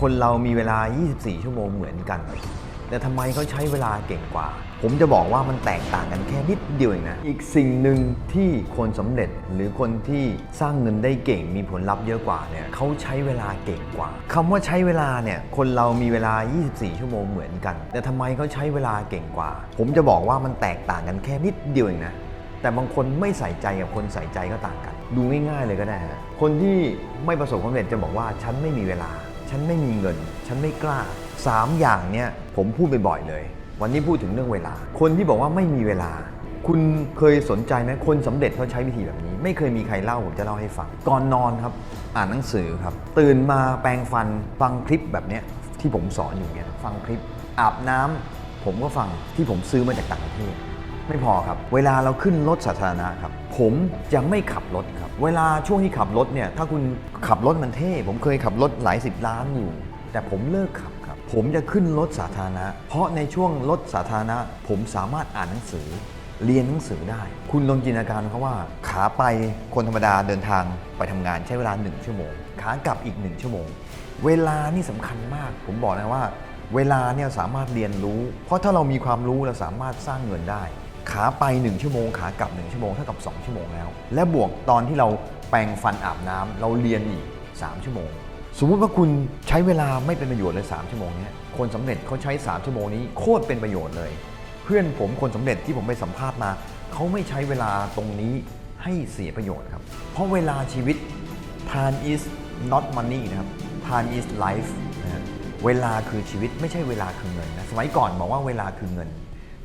คนเรามีเวลา 24 ชั่วโมงเหมือนกัน แต่ทำไมเขาใช้เวลาเก่งกว่า ผมจะบอกว่ามันแตกต่างกันแค่นิดเดียวเองนะ อีกสิ่งหนึ่งที่คนสำเร็จหรือคนที่สร้างเงินได้เก่งมีผลลัพธ์เยอะกว่าเนี่ยเขาใช้เวลาเก่งกว่าคำว่าใช้เวลาเนี่ยคนเรามีเวลา 24 ชั่วโมงเหมือนกัน แต่ทำไมเขาใช้เวลาเก่งกว่า ผมจะบอกว่ามันแตกต่างกันแค่นิดเดียวเองนะแต่บางคนไม่ใส่ใจกับคนใส่ใจก็ต่างกัน ดูง่ายๆเลยก็ได้ฮะคนที่ไม่ประสบความสำเร็จจะบอกว่าฉันไม่มีเวลา ฉันไม่มีเงิน ฉันไม่กล้าสามอย่างเนี่ยผมพูดไปบ่อยเลย วันนี้พูดถึงเรื่องเวลา คนที่บอกว่าไม่มีเวลา คุณเคยสนใจไหมคนสำเร็จเขาใช้วิธีแบบนี้ ไม่เคยมีใครเล่าผมจะเล่าให้ฟังก่อนนอนครับ อ่านหนังสือครับ ตื่นมาแปรงฟันฟังคลิปแบบเนี้ยที่ผมสอนอยู่เนี่ยฟังคลิปอาบน้ำผมก็ฟังที่ผมซื้อมาจากต่างประเทศไม่พอครับ เวลาเราขึ้นรถสาธารณะครับ ผมจะไม่ขับรถครับ เวลาช่วงที่ขับรถเนี่ย ถ้าคุณขับรถมันเท่ ผมเคยขับรถหลายสิบล้านอยู่ แต่ผมเลิกขับครับ ผมจะขึ้นรถสาธารณะ เพราะในช่วงรถสาธารณะ ผมสามารถอ่านหนังสือ เรียนหนังสือได้ คุณลองจินตนาการเขาว่า ขาไปคนธรรมดาเดินทางไปทำงานใช้เวลา 1 ชั่วโมง ขากลับอีก 1 ชั่วโมง เวลานี่สำคัญมาก ผมบอกนะว่า เวลาเนี่ยสามารถเรียนรู้ เพราะถ้าเรามีความรู้เราสามารถสร้างเงินได้ ขาไป 1 ชั่วโมงขากลับ 1 ชั่วโมงเท่ากับ 2 ชั่วโมงแล้ว และบวกตอนที่เราแปรงฟันอาบน้ำเราเรียนอีก 3 ชั่วโมง สมมุติว่าคุณใช้เวลาไม่เป็นประโยชน์เลย 3 ชั่วโมงนี้คนสำเร็จเขาใช้ 3 ชั่วโมงนี้โคตรเป็นประโยชน์เลย เพื่อนผมคนสำเร็จที่ผมไปสัมภาษณ์มาเขาไม่ใช้เวลาตรงนี้ให้เสียประโยชน์ครับ เพราะเวลาชีวิต time is not money นะครับ time is life นะเวลาคือชีวิตไม่ใช่เวลาคือเงินนะสมัยก่อนบอกว่าเวลาคือเงิน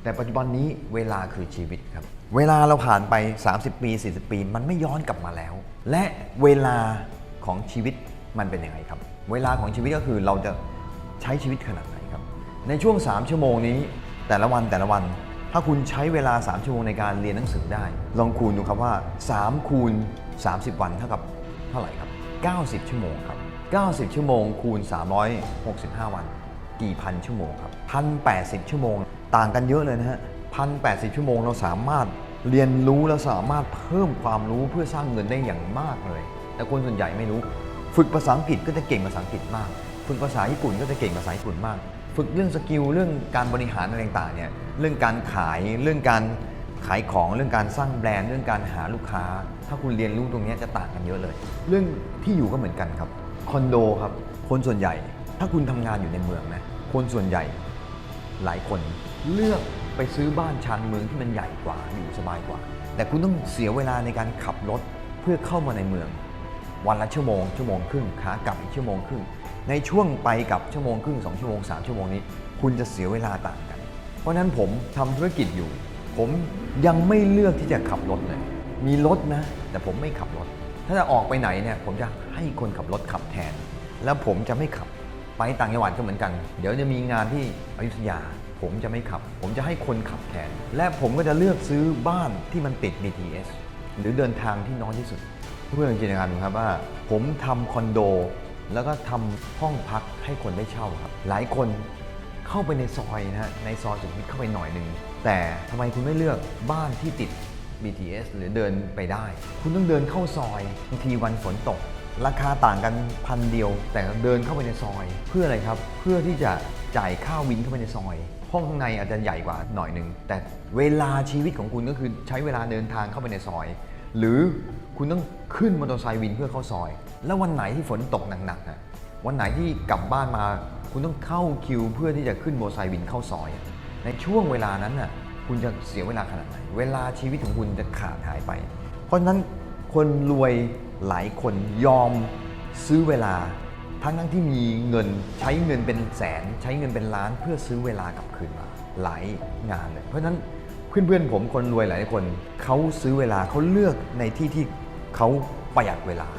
แต่ปัจจุบันนี้เวลาคือชีวิตครับ เวลาเราผ่านไป 30 ปี 40 ปี มันไม่ย้อนกลับมาแล้ว และเวลาของชีวิตมันเป็นยังไงครับ เวลาของชีวิตก็คือเราจะใช้ชีวิตขนาดไหนครับ ในช่วง 3 ชั่วโมงนี้ แต่ละวันแต่ละวัน ถ้าคุณใช้เวลา 3 ชั่วโมงในการเรียนหนังสือได้ ลองคูณดูครับว่า 3 คูณ 30 วันเท่ากับเท่าไหร่ครับ 90 ชั่วโมงครับ 90 ชั่วโมงคูณ 365 วัน กี่พันชั่วโมงครับพันแปชั่วโมง ต่างกันเยอะเลยนะฮะพันแชั่วโมงเราสามารถเรียนรู้และสามารถเพิ่มความรู้เพื่อสร้างเงินได้อย่างมากเลย แต่คนส่วนใหญ่ไม่รู้ ฝึกภาษาอังกฤษก็จะเก่งภาษาอังกฤษมาก ฝึกภาษาญี่ปุ่นก็จะเก่งภาษาญี่ปุ่นมาก ฝึกเรื่องสกิลเรื่องการบริหารอะไรต่างเนี่ย เรื่องการขาย เรื่องการขายของ เรื่องการสร้างแบรนด์ เรื่องการหาลูกค้า ถ้าคุณเรียนรู้ตรงนี้จะต่างกันเยอะเลย เรื่องที่อยู่ก็เหมือนกันครับ คอนโดครับ คนส่วนใหญ่ ถ้าคุณทำงานอยู่ในเมืองนะ คนส่วนใหญ่หลายคน เลือกไปซื้อบ้านชานเมืองที่มันใหญ่กว่าอยู่สบายกว่า แต่คุณต้องเสียเวลาในการขับรถเพื่อเข้ามาในเมือง วันละชั่วโมงชั่วโมงครึ่งขากลับอีกชั่วโมงครึ่งในช่วงไปกับชั่วโมงครึ่งสองชั่วโมงสามชั่วโมงนี้ คุณจะเสียเวลาต่างกัน เพราะฉะนั้นผมทำธุรกิจอยู่ ผมยังไม่เลือกที่จะขับรถเลย มีรถนะ แต่ผมไม่ขับรถ ถ้าจะออกไปไหนเนี่ยผมจะให้คนขับรถขับแทน แล้วผมจะไม่ขับไปต่างจังหวัดก็เหมือนกัน เดี๋ยวจะมีงานที่อยุธยา ผมจะไม่ขับ ผมจะให้คนขับแทน และผมก็จะเลือกซื้อบ้านที่มันติด BTS หรือเดินทางที่น้อยที่สุด เพื่อนจินตนาการดูครับว่า ผมทำคอนโด แล้วก็ทำห้องพักให้คนได้เช่าครับ หลายคนเข้าไปในซอยนะฮะในซอยสุขุมวิทเข้าไปหน่อยหนึ่งแต่ทำไมคุณไม่เลือกบ้านที่ติด BTS หรือเดินไปได้ คุณต้องเดินเข้าซอยบางทีวันฝนตก ราคาต่างกันพันเดียว แต่เดินเข้าไปในซอย เพื่ออะไรครับ เพื่อที่จะจ่ายค่าวินเข้าไปในซอย ห้องข้างในอาจจะใหญ่กว่าหน่อยหนึ่งแต่เวลาชีวิตของคุณก็คือใช้เวลาเดินทางเข้าไปในซอย หรือคุณต้องขึ้นมอเตอร์ไซค์วินเพื่อเข้าซอย แล้ววันไหนที่ฝนตกหนักๆอะวันไหนที่กลับบ้านมา คุณต้องเข้าคิว เพื่อที่จะขึ้นมอเตอร์ไซค์วินเข้าซอย ในช่วงเวลานั้นน่ะคุณจะเสียเวลาขนาดไหนเวลาชีวิตของคุณจะขาดหายไป เพราะฉะนั้นคนรวยหลายคนยอมซื้อเวลา ทั้งทั้งที่มีเงินใช้เงินเป็นแสน ใช้เงินเป็นล้านเพื่อซื้อเวลากลับคืนมาหลายงานเลยเพราะฉะนั้นเพื่อนๆผมคนรวยหลายคนเขาซื้อเวลาเขาเลือกในที่ที่เขาประหยัดเวลา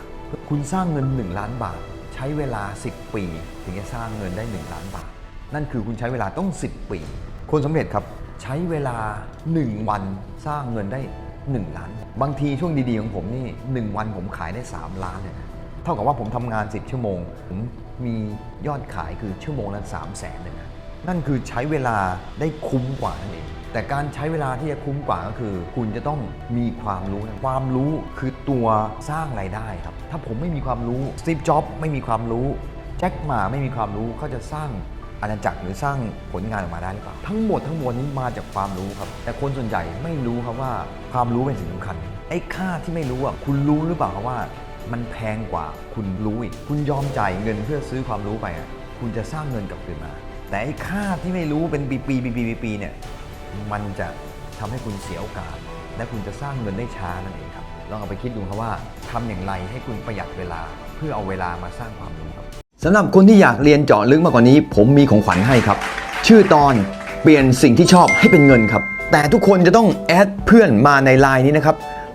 คุณสร้างเงิน 1 ล้านบาท ใช้เวลา 10 ปี ถึงจะสร้างเงินได้ 1 ล้านบาท นั่นคือคุณใช้เวลาต้อง 10 ปี คนสำเร็จครับใช้เวลา 1 วันสร้างเงินได้ 1 ล้าน บางทีช่วงดีๆของผมนี่ 1 วันผมขายได้ 3 ล้านเลยนะ เท่ากับว่าผมทำงาน 10 ชั่วโมง ผมมียอดขายคือชั่วโมงละ3 0 0แสนเลยนะนั่นคือใช้เวลาได้คุ้มกว่านั่นเองแต่การใช้เวลาที่จะคุ้มกว่าก็คือ คุณจะต้องมีความรู้นะความรู้คือตัวสร้างรายได้ครับ ถ้าผมไม่มีความรู้สตีฟจ็อบไม่มีความรู้แจ็คหมาไม่มีความรู้เขาจะสร้างอาณาจักรหรือสร้างผลงานออกมาได้หรือเปล่า ทั้งหมดทั้งมวลนี้มาจากความรู้ครับ แต่คนส่วนใหญ่ไม่รู้ครับว่าความรู้เป็นสิ่งสำคัญไอ้ค่าที่ไม่รู้อะคุณรู้หรือเปล่าครับว่า มันแพงกว่าคุณรู้อีก คุณยอมจ่ายเงินเพื่อซื้อความรู้ไปอะคุณจะสร้างเงินกลับคืนมา แต่ไอ้ค่าที่ไม่รู้เป็นปีปีปีปีปีเนี่ยมันจะทำให้คุณเสียโอกาส และคุณจะสร้างเงินได้ช้านั่นเองครับลองเอาไปคิดดูครับว่าทำอย่างไรให้คุณประหยัดเวลา เพื่อเอาเวลามาสร้างความรู้ครับสำหรับคนที่อยากเรียนเจาะลึกมากกว่านี้ ผมมีของขวัญให้ครับ ชื่อตอนเปลี่ยนสิ่งที่ชอบให้เป็นเงินครับ แต่ทุกคนจะต้องแอดเพื่อนมาในไลน์นี้นะครับ